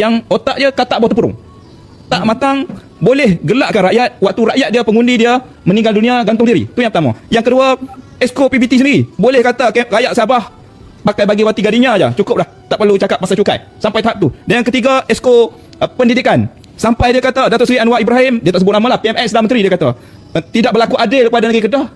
yang otak dia katak bawah tepurung. Tak matang, boleh gelakkan rakyat waktu rakyat dia pengundi dia meninggal dunia gantung diri. Tu yang pertama. Yang kedua, esko PBT sendiri. Boleh kata rakyat Sabah pakai bagi wati gadinya aja. Cukup dah. Tak perlu cakap pasal cukai. Sampai tahap tu. Dan yang ketiga, esko uh, pendidikan. Sampai dia kata Datuk Seri Anwar Ibrahim, dia tak sebut nama lah, PMS dan menteri dia kata, uh, tidak berlaku adil pada negeri Kedah.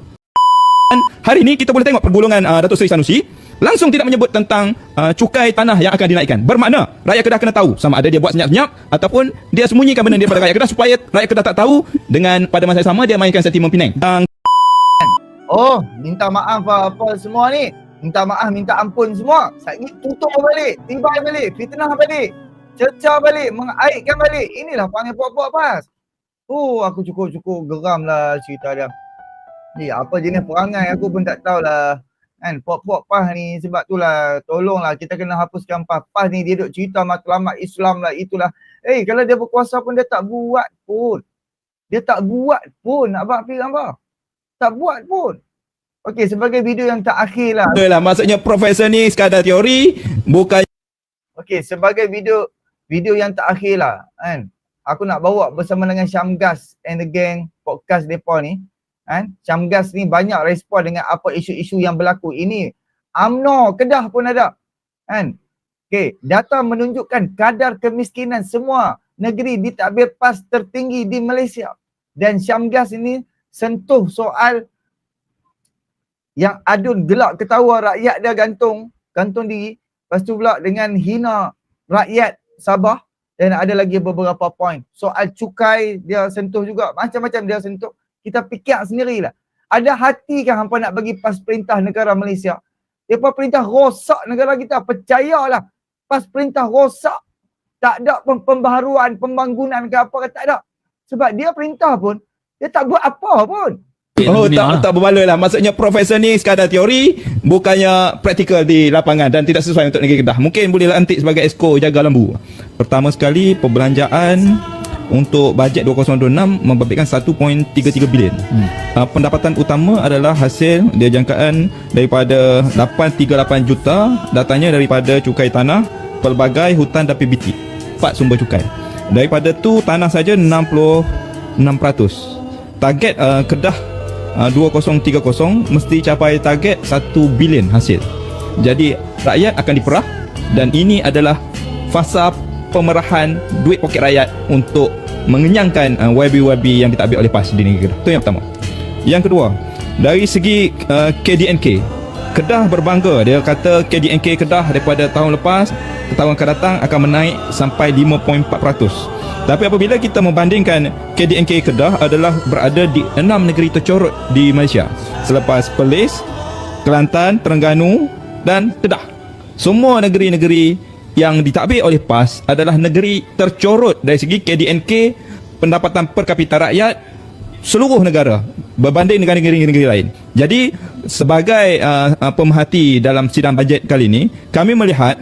Dan hari ini kita boleh tengok pergulungan uh, Datuk Seri Sanusi langsung tidak menyebut tentang uh, cukai tanah yang akan dinaikkan. Bermakna rakyat Kedah kena tahu sama ada dia buat senyap-senyap ataupun dia sembunyikan benda dia pada rakyat Kedah supaya rakyat Kedah tak tahu dengan pada masa yang sama dia mainkan sentimen Penang. Dan Oh, minta maaf apa semua ni. Minta maaf, minta ampun semua. Saya tutup balik, tibai balik, fitnah balik, cerca balik, mengaitkan balik. Inilah panggil puak-puak pas. Oh, aku cukup-cukup geram lah cerita dia. Ni apa jenis perangai aku pun tak tahulah. Kan, puak-puak pas ni sebab tu lah tolonglah kita kena hapuskan pas. Pas ni dia duk cerita matlamat Islam lah itulah. Eh, kalau dia berkuasa pun dia tak buat pun. Dia tak buat pun nak buat apa gambar. Tak buat pun. Okey, sebagai video yang terakhir lah. betul lah maksudnya profesor ni sekadar teori bukan Okey, sebagai video video yang terakhir lah kan. Aku nak bawa bersama dengan Syamgas and the gang podcast depa ni. Kan? Syamgas ni banyak respon dengan apa isu-isu yang berlaku. Ini UMNO Kedah pun ada. Kan? Okey, data menunjukkan kadar kemiskinan semua negeri di takbir PAS tertinggi di Malaysia. Dan Syamgas ini sentuh soal yang adun gelak ketawa rakyat dia gantung gantung diri lepas tu pula dengan hina rakyat Sabah dan ada lagi beberapa poin soal cukai dia sentuh juga macam-macam dia sentuh kita fikir sendirilah. Ada hati kan hampa nak bagi pas perintah negara Malaysia? Depa perintah rosak negara kita percayalah. Pas perintah rosak tak ada pem- pembaharuan pembangunan ke apa ke tak ada. Sebab dia perintah pun dia tak buat apa pun. Oh tak dunia. lah. tak berbaloi lah. Maksudnya profesor ni sekadar teori Bukannya praktikal di lapangan Dan tidak sesuai untuk negeri Kedah. Mungkin boleh lantik sebagai esko jaga lembu. Pertama sekali Perbelanjaan Untuk bajet 2026 Membabitkan 1.33 bilion Hmm. uh, Pendapatan utama adalah hasil Dia jangkaan Daripada 838 juta Datanya daripada cukai tanah Pelbagai hutan dan PBT Empat sumber cukai Daripada tu tanah saja 66% Target uh, Kedah uh, 2030 mesti capai target 1 bilion hasil. Jadi rakyat akan diperah dan ini adalah fasa pemerahan duit poket rakyat untuk mengenyangkan uh, YB-YB yang ditakbir oleh PAS di negeri Kedah. Itu yang pertama. Yang kedua, dari segi uh, KDNK, Kedah berbangga dia kata KDNK Kedah daripada tahun lepas ke tahun akan datang akan menaik sampai 5.4%. Tapi apabila kita membandingkan KDNK Kedah adalah berada di enam negeri tercorot di Malaysia selepas Perlis, Kelantan, Terengganu dan Kedah. Semua negeri-negeri yang ditakbir oleh PAS adalah negeri tercorot dari segi KDNK pendapatan per kapita rakyat seluruh negara berbanding dengan negeri-negeri lain. Jadi sebagai uh, uh, pemerhati dalam sidang bajet kali ini, kami melihat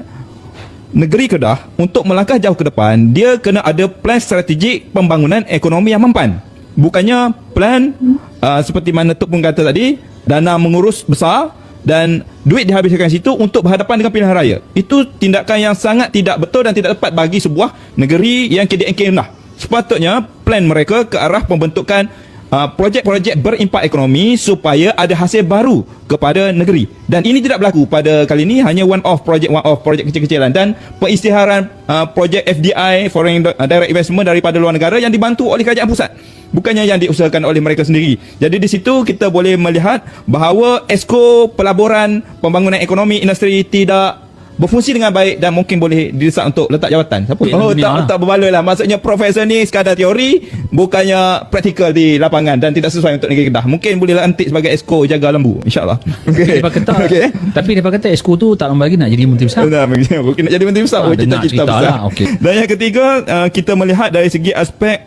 negeri Kedah untuk melangkah jauh ke depan, dia kena ada plan strategik pembangunan ekonomi yang mempan. Bukannya plan uh, seperti mana Tok pun kata tadi, dana mengurus besar dan duit dihabiskan situ untuk berhadapan dengan pilihan raya. Itu tindakan yang sangat tidak betul dan tidak tepat bagi sebuah negeri yang KDNK rendah. Sepatutnya plan mereka ke arah pembentukan uh, projek-projek berimpak ekonomi supaya ada hasil baru kepada negeri. Dan ini tidak berlaku pada kali ini hanya one off projek one off projek kecil-kecilan dan pengisytiharan uh, projek FDI foreign uh, direct investment daripada luar negara yang dibantu oleh kerajaan pusat. Bukannya yang diusahakan oleh mereka sendiri. Jadi di situ kita boleh melihat bahawa esko pelaburan pembangunan ekonomi industri tidak berfungsi dengan baik dan mungkin boleh didesak untuk letak jawatan. Siapa? Ya, Oh, tak, lah. tak berbaloi lah. Maksudnya profesor ni sekadar teori, bukannya praktikal di lapangan dan tidak sesuai untuk negeri Kedah. Mungkin boleh lantik sebagai esko jaga lembu, insyaAllah. Okay. Dia kata Okay. Tapi dia kata esko tu tak lama lagi nak jadi menteri besar. Benar, mungkin nak jadi menteri besar. Ah, Oh, cita-cita cerita besar. lah, okey. Dan yang ketiga, uh, kita melihat dari segi aspek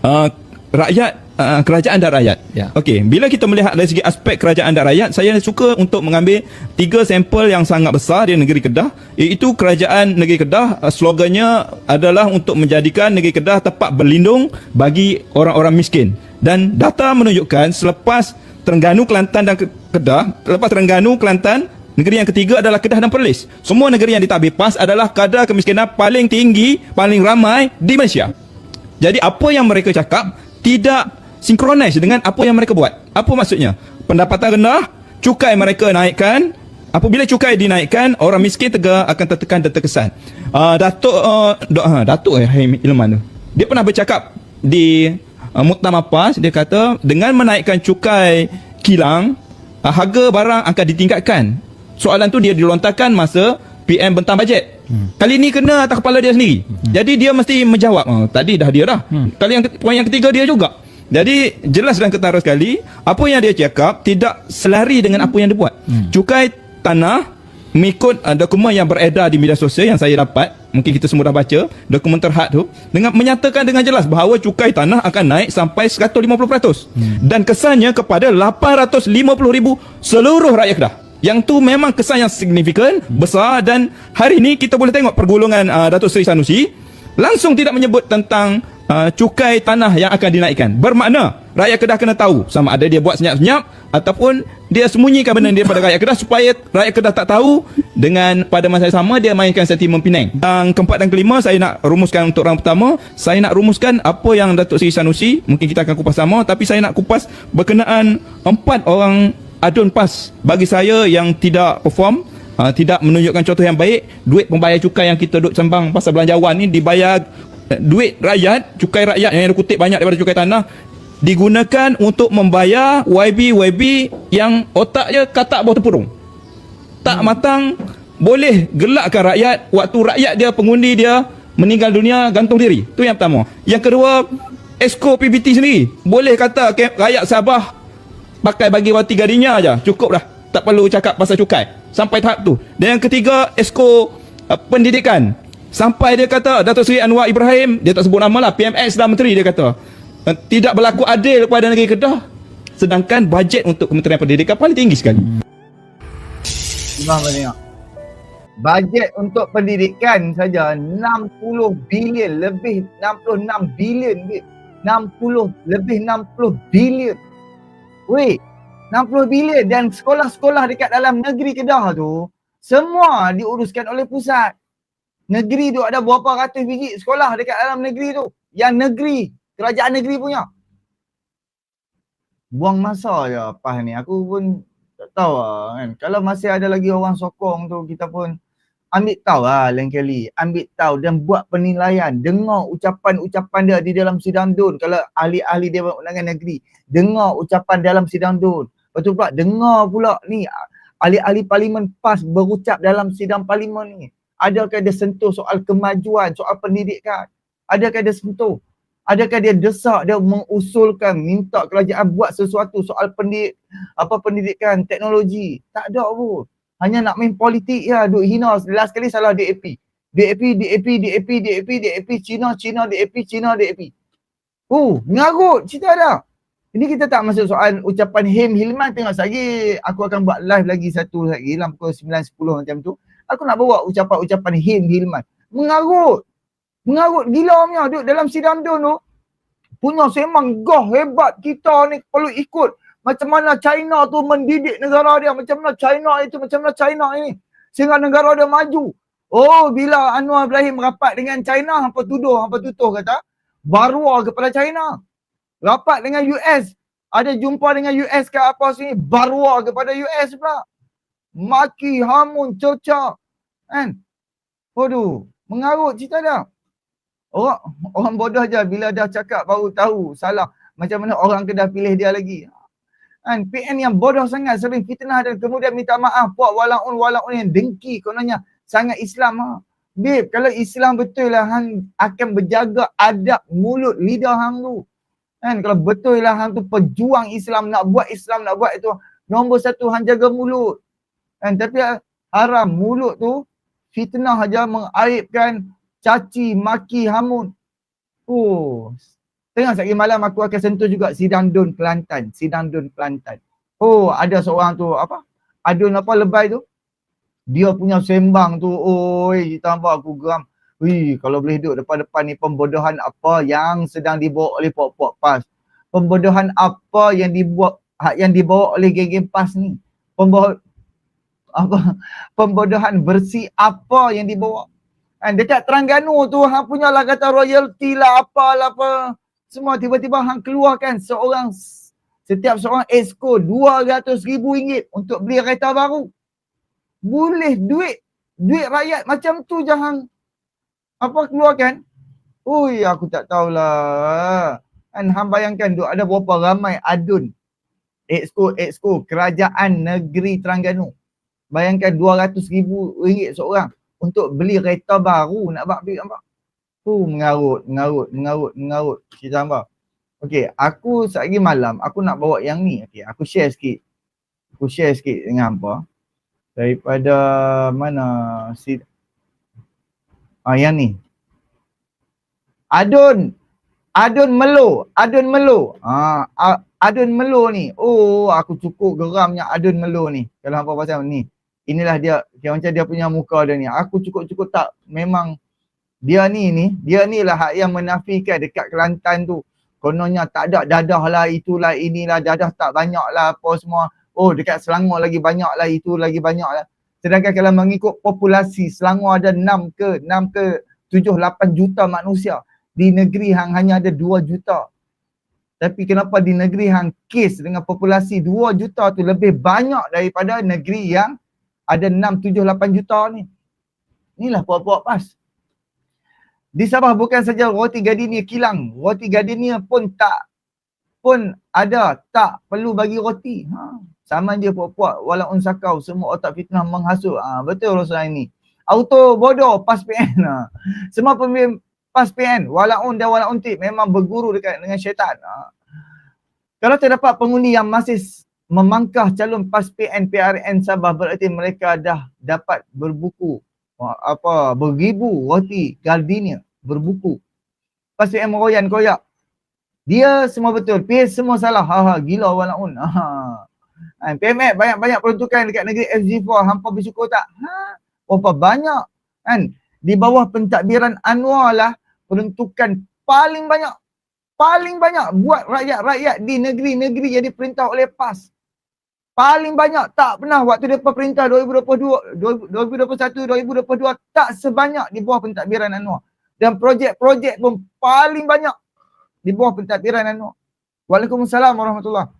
uh, rakyat uh, kerajaan dan rakyat. Ya. Okey, bila kita melihat dari segi aspek kerajaan dan rakyat, saya suka untuk mengambil tiga sampel yang sangat besar di negeri Kedah, iaitu kerajaan negeri Kedah uh, slogannya adalah untuk menjadikan negeri Kedah tempat berlindung bagi orang-orang miskin. Dan data menunjukkan selepas Terengganu, Kelantan dan Ke- Kedah, lepas Terengganu, Kelantan Negeri yang ketiga adalah Kedah dan Perlis. Semua negeri yang ditabir PAS adalah kadar kemiskinan paling tinggi, paling ramai di Malaysia. Jadi apa yang mereka cakap tidak sinkronis dengan apa yang mereka buat. Apa maksudnya? Pendapatan rendah, cukai mereka naikkan, apabila cukai dinaikkan, orang miskin tega akan tertekan dan terkesan. Uh, Datuk uh, Datuk eh Ilman tu. Dia pernah bercakap di uh, Muktamar PAS dia kata dengan menaikkan cukai kilang uh, harga barang akan ditingkatkan. Soalan tu dia dilontarkan masa PM bentang bajet. Hmm. Kali ni kena atas kepala dia sendiri. Hmm. Jadi dia mesti menjawab. Oh, tadi dah dia dah. Hmm. Kali yang poin yang ketiga dia juga. Jadi jelas dan ketara sekali apa yang dia cakap tidak selari dengan apa yang dia buat. Hmm. Cukai tanah mengikut uh, dokumen yang beredar di media sosial yang saya dapat, mungkin kita semua dah baca, dokumen terhad tu dengan menyatakan dengan jelas bahawa cukai tanah akan naik sampai 150% hmm. dan kesannya kepada 850,000 seluruh rakyat Kedah. Yang tu memang kesan yang signifikan, besar dan hari ini kita boleh tengok pergulungan uh, Datuk Seri Sanusi langsung tidak menyebut tentang uh, cukai tanah yang akan dinaikkan. Bermakna rakyat Kedah kena tahu sama ada dia buat senyap-senyap ataupun dia sembunyikan benda ni daripada rakyat Kedah supaya rakyat Kedah tak tahu dengan pada masa yang sama dia mainkan sentimen Penang. Yang keempat dan kelima saya nak rumuskan untuk orang pertama, saya nak rumuskan apa yang Datuk Seri Sanusi, mungkin kita akan kupas sama tapi saya nak kupas berkenaan empat orang adun PAS bagi saya yang tidak perform uh, tidak menunjukkan contoh yang baik duit pembayar cukai yang kita duk sembang pasal belanjawan ni dibayar duit rakyat cukai rakyat yang ada kutip banyak daripada cukai tanah digunakan untuk membayar YB-YB yang otaknya katak bawah tempurung tak matang boleh gelakkan rakyat waktu rakyat dia pengundi dia meninggal dunia gantung diri. Tu yang pertama. Yang kedua Esko PBT sendiri. Boleh kata rakyat Sabah pakai bagi wati gadinya aja. Cukup dah. Tak perlu cakap pasal cukai. Sampai tahap tu. Dan yang ketiga esko uh, pendidikan sampai dia kata Datuk Seri Anwar Ibrahim dia tak sebut nama lah PMX dan menteri dia kata uh, tidak berlaku adil kepada negeri Kedah sedangkan bajet untuk Kementerian Pendidikan paling tinggi sekali. Bajet untuk pendidikan saja 60 bilion lebih 66 bilion weh. 60 lebih 60 bilion. Weh, 60 bilion dan sekolah-sekolah dekat dalam negeri Kedah tu semua diuruskan oleh pusat. Negeri tu ada berapa ratus biji sekolah dekat dalam negeri tu. Yang negeri, kerajaan negeri punya. Buang masa je pas ni. Aku pun tak tahu lah kan. Kalau masih ada lagi orang sokong tu kita pun ambil tahu lah lain kali. Ambil tahu dan buat penilaian. Dengar ucapan-ucapan dia di dalam sidang dun. Kalau ahli-ahli dia undangan negeri. Dengar ucapan dalam sidang dun. Betul pula dengar pula ni ahli-ahli parlimen PAS berucap dalam sidang parlimen ni. Adakah dia sentuh soal kemajuan, soal pendidikan? Adakah dia sentuh? Adakah dia desak, dia mengusulkan, minta kerajaan buat sesuatu soal pendidik, apa pendidikan, teknologi? Tak ada pun. Hanya nak main politik ya, duk hina. Last kali salah DAP. DAP, DAP, DAP, DAP, DAP, Cina, Cina, DAP, Cina, DAP. Oh, ngarut cerita dah. Ini kita tak masuk soal ucapan Him Hilman tengok lagi. Aku akan buat live lagi satu lagi dalam pukul 9.10 macam tu. Aku nak bawa ucapan-ucapan Him Hilman. Mengarut. Mengarut gila punya. Duduk dalam sidang tu tu. Punya semang goh hebat kita ni perlu ikut. Macam mana China tu mendidik negara dia. Macam mana China itu, macam mana China ini. Sehingga negara dia maju. Oh bila Anwar Ibrahim rapat dengan China, apa tuduh, apa tutuh kata. Barua kepada China rapat dengan US, ada jumpa dengan US ke apa sini, barua kepada US pula. Maki, hamun, cocok. Kan? Waduh, mengarut cerita dia. Orang, orang bodoh je bila dah cakap baru tahu salah. Macam mana orang kedah pilih dia lagi. Kan? PN yang bodoh sangat sering fitnah dan kemudian minta maaf. Puak walaun walaun yang dengki kononnya sangat Islam. Ha. Babe, kalau Islam betul lah hang akan berjaga adab mulut lidah hang tu. Kan kalau betul lah hang tu pejuang Islam nak buat Islam nak buat itu nombor satu hang jaga mulut. Kan tapi haram mulut tu fitnah aja mengaibkan caci maki hamun. Oh. Tengah sekali malam aku akan sentuh juga sidang Dun Kelantan, sidang Dun Kelantan. Oh, ada seorang tu apa? Adun apa lebay tu? Dia punya sembang tu, oi, tambah aku geram. Wih, kalau boleh duduk depan-depan ni pembodohan apa yang sedang dibawa oleh pok-pok PAS. Pembodohan apa yang dibuat yang dibawa oleh geng-geng PAS ni. Apa pembodohan bersih apa yang dibawa. Kan dekat Terengganu tu hang punya lah kata royalty lah apalah apa. Semua tiba-tiba hang keluarkan seorang setiap seorang exco RM200,000 untuk beli kereta baru. Boleh duit duit rakyat macam tu jangan apa keluarkan. Ui aku tak tahulah. Kan hang bayangkan duk ada berapa ramai adun exco-exco kerajaan negeri Terengganu. Bayangkan RM200,000 seorang untuk beli kereta baru nak buat beli nampak. Tu mengarut, mengarut, mengarut, mengarut. Kita hamba. Okey, aku lagi malam aku nak bawa yang ni. Okey, aku share sikit. Aku share sikit dengan apa? Daripada mana si Ah yang ni. Adun Adun Melo, Adun Melo. Ah, Adun Melo ni. Oh, aku cukup geramnya Adun Melo ni. Kalau hampa pasal ni. Inilah dia, dia macam dia punya muka dia ni. Aku cukup-cukup tak memang dia ni ni, dia ni lah hak yang menafikan dekat Kelantan tu. Kononnya tak ada dadah lah, itulah, inilah, dadah tak banyak lah apa semua. Oh dekat Selangor lagi banyak lah, itu lagi banyak lah. Sedangkan kalau mengikut populasi, Selangor ada 6 ke, 6 ke 7, 8 juta manusia. Di negeri hang hanya ada 2 juta. Tapi kenapa di negeri hang kes dengan populasi 2 juta tu lebih banyak daripada negeri yang ada 6, 7, 8 juta ni. Inilah puak-puak pas. Di Sabah bukan saja roti gardenia kilang, roti gardenia pun tak pun ada tak perlu bagi roti. Ha. Sama je puak-puak walaupun sakau semua otak fitnah menghasut. Ha, betul Rasul ini. Auto bodoh pas PN. Ha. Semua pemimpin pas PN walaupun dan walaupun tip memang berguru dekat dengan syaitan. Ha. Kalau terdapat pengundi yang masih memangkah calon pas PN PRN Sabah berarti mereka dah dapat berbuku apa beribu roti gardenia berbuku. Pas PM Royan koyak. Dia semua betul. PS semua salah. Ha ha gila walaun. Ha. Ha, PMF banyak-banyak peruntukan dekat negeri FG4. Hampa bersyukur tak? Ha. Berapa banyak? Kan? Di bawah pentadbiran Anwar lah peruntukan paling banyak paling banyak buat rakyat-rakyat di negeri-negeri yang diperintah oleh PAS. Paling banyak tak pernah waktu dia perintah 2022, 2021, 2022 tak sebanyak di bawah pentadbiran Anwar. Dan projek-projek pun paling banyak di bawah pentadbiran Anwar. Waalaikumsalam warahmatullahi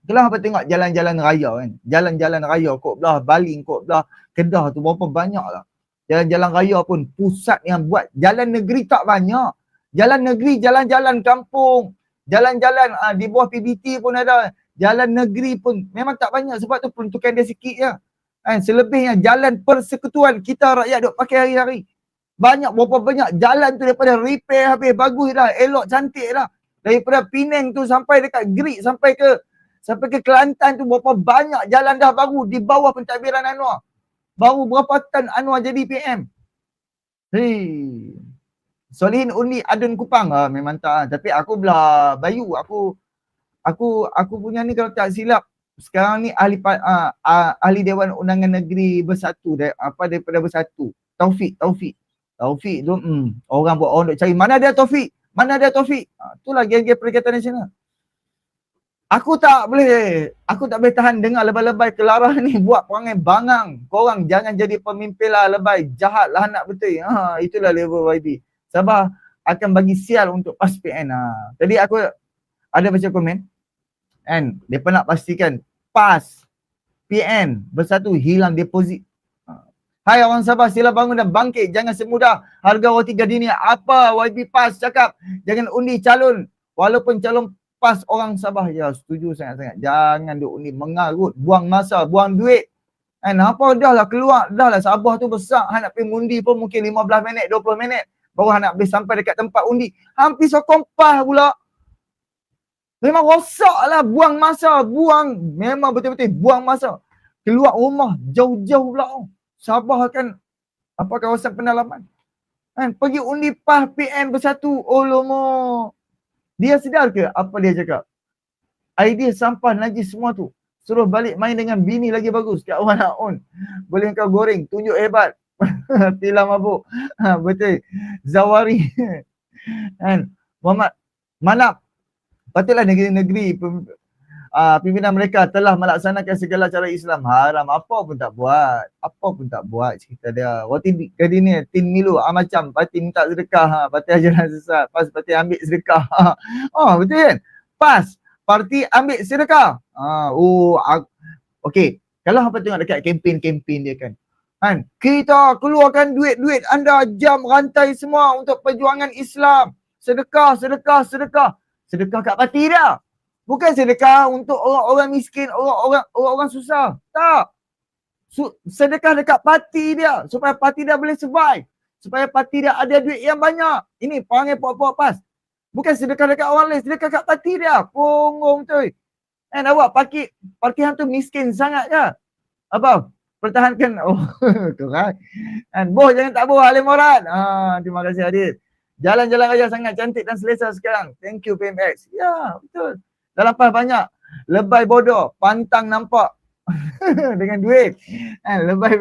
Itulah apa tengok jalan-jalan raya kan. Jalan-jalan raya kok belah Baling, kok belah Kedah tu berapa banyak lah. Jalan-jalan raya pun pusat yang buat. Jalan negeri tak banyak. Jalan negeri, jalan-jalan kampung. Jalan-jalan ah, di bawah PBT pun ada. Jalan negeri pun memang tak banyak sebab tu peruntukan dia sikit je. Kan? Selebihnya jalan persekutuan kita rakyat duk pakai hari-hari. Banyak berapa banyak jalan tu daripada repair habis bagus dah, elok cantik dah. Daripada Penang tu sampai dekat Greek sampai ke sampai ke Kelantan tu berapa banyak jalan dah baru di bawah pentadbiran Anwar. Baru berapa tan Anwar jadi PM. Hei. Solihin Undi Adun Kupang ah memang tak tapi aku belah Bayu aku aku aku punya ni kalau tak silap sekarang ni ahli ah, ah, ahli Dewan Undangan Negeri Bersatu dari, apa daripada Bersatu Taufik Taufik Taufik tu hmm, orang buat orang duk cari mana ada Taufik mana ada Taufik ha, itulah geng-geng Perikatan Nasional Aku tak boleh, aku tak boleh tahan dengar lebay-lebay kelarah ni buat perangai bangang. Korang jangan jadi pemimpin lah lebay. Jahat lah nak betul. Ha, itulah level YB. Sabah akan bagi sial untuk PAS PN. Ha. Tadi aku ada baca komen. And mereka nak pastikan PAS PN bersatu hilang deposit. Ha. Hai orang Sabah sila bangun dan bangkit. Jangan semudah harga roti gardenia. Apa YB PAS cakap. Jangan undi calon. Walaupun calon PAS orang Sabah. Ya setuju sangat-sangat. Jangan duk undi mengarut. Buang masa, buang duit. Kan apa dah lah keluar. Dah lah Sabah tu besar. Han nak pergi undi pun mungkin 15 minit, 20 minit. Baru Han nak boleh sampai dekat tempat undi. Hampir sokong PAS pula. Memang rosak lah buang masa, buang memang betul-betul buang masa. Keluar rumah jauh-jauh pula. Sabah kan apa kawasan pendalaman. Kan pergi undi PAS PN bersatu. Oh lomo. Dia sedar ke apa dia cakap? Idea sampah najis semua tu. Suruh balik main dengan bini lagi bagus. Kat awal nak on. Boleh kau goreng. Tunjuk hebat. Tilam mabuk. Ha, betul. Zawari. kan. Muhammad. Manap. Patutlah negeri-negeri uh, pimpinan mereka telah melaksanakan segala cara Islam. Haram apa pun tak buat. Apa pun tak buat cerita dia. Waktu kali ni tin milu ah, macam parti minta sedekah ha parti ajaran sesat pas parti ambil sedekah ha oh, betul kan? Pas parti ambil sedekah. Ha oh aku, okey kalau apa tengok dekat kempen-kempen dia kan kan? Kita keluarkan duit-duit anda jam rantai semua untuk perjuangan Islam. Sedekah sedekah sedekah sedekah kat parti dia Bukan sedekah untuk orang-orang miskin, orang-orang orang-orang susah. Tak. Su- sedekah dekat parti dia supaya parti dia boleh survive. Supaya parti dia ada duit yang banyak. Ini panggil pok-pok pas. Bukan sedekah dekat orang lain, sedekah kat parti dia. Punggung tu. And awak parti, parti hang tu miskin sangat ke? Apa? Pertahankan. Oh, korang. And boh jangan tak boh Alim Moran. Ah, terima kasih Adit. Jalan-jalan raya sangat cantik dan selesa sekarang. Thank you PMX. Ya, betul. Dah lepas banyak. Lebay bodoh. Pantang nampak. Dengan duit. Eh, lebay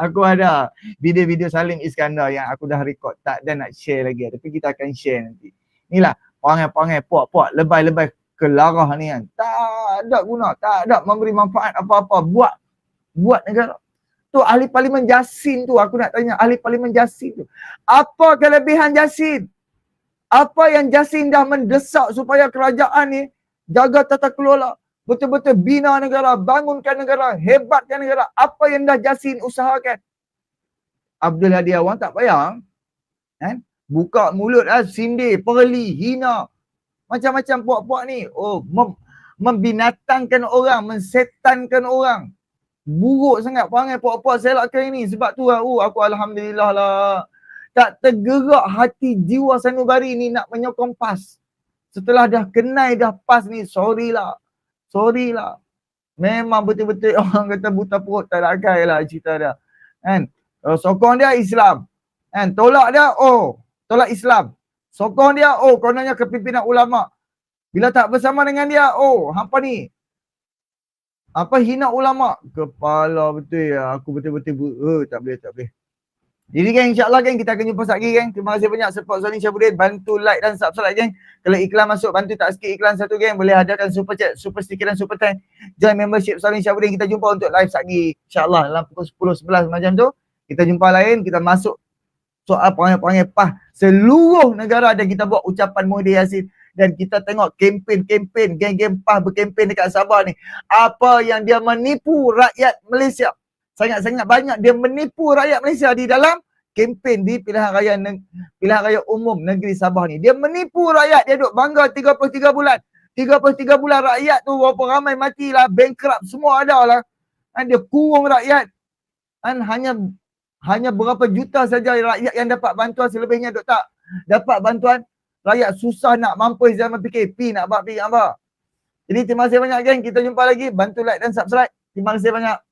Aku ada video-video Salim Iskandar yang aku dah record. Tak ada nak share lagi. Tapi kita akan share nanti. Inilah. Perangai-perangai puak-puak. Lebay-lebay kelarah ni kan. Tak ada guna. Tak ada memberi manfaat apa-apa. Buat. Buat negara. Tu ahli parlimen Jasin tu. Aku nak tanya ahli parlimen Jasin tu. Apa kelebihan Jasin? apa yang Jasin dah mendesak supaya kerajaan ni jaga tata kelola, betul-betul bina negara, bangunkan negara, hebatkan negara. Apa yang dah Jasin usahakan? Abdul Hadi Awang tak payah. Kan? Buka mulut lah, sindir, perli, hina. Macam-macam puak-puak ni. Oh, mem- membinatangkan orang, mensetankan orang. Buruk sangat perangai puak-puak selakkan ini. Sebab tu lah, oh, aku Alhamdulillah lah tak tergerak hati jiwa sanubari ni nak menyokong PAS. Setelah dah kenai dah PAS ni, sorry lah. Sorry lah. Memang betul-betul orang kata buta perut tak ada akal lah cerita dia. Kan? Sokong dia Islam. Kan? Tolak dia, oh. Tolak Islam. Sokong dia, oh. Kononnya kepimpinan ulama. Bila tak bersama dengan dia, oh. Hampa ni. Apa hina ulama? Kepala betul ya. Aku betul-betul, uh, tak boleh, tak boleh. Jadi geng insyaAllah geng kita akan jumpa lagi geng. Terima kasih banyak support Zoni Syabudin. Bantu like dan subscribe geng. Kalau iklan masuk bantu tak sikit iklan satu geng. Boleh hadiahkan super chat, super sticker dan super thank. Join membership Zoni Syabudin. Kita jumpa untuk live lagi insyaAllah dalam pukul 10-11 macam tu. Kita jumpa lain. Kita masuk soal perangai-perangai pah seluruh negara dan kita buat ucapan Muhyiddin Yassin dan kita tengok kempen-kempen geng-geng pah berkempen dekat Sabah ni apa yang dia menipu rakyat Malaysia sangat-sangat banyak dia menipu rakyat Malaysia di dalam kempen di pilihan raya pilihan raya umum negeri Sabah ni. Dia menipu rakyat, dia duk bangga 33 bulan. 33 bulan rakyat tu berapa ramai matilah, bankrupt semua ada lah. Dia kurung rakyat. Dan hanya hanya berapa juta saja rakyat yang dapat bantuan selebihnya duk tak dapat bantuan. Rakyat susah nak mampu zaman PKP nak buat pergi apa. Jadi terima kasih banyak geng. Kita jumpa lagi. Bantu like dan subscribe. Terima kasih banyak.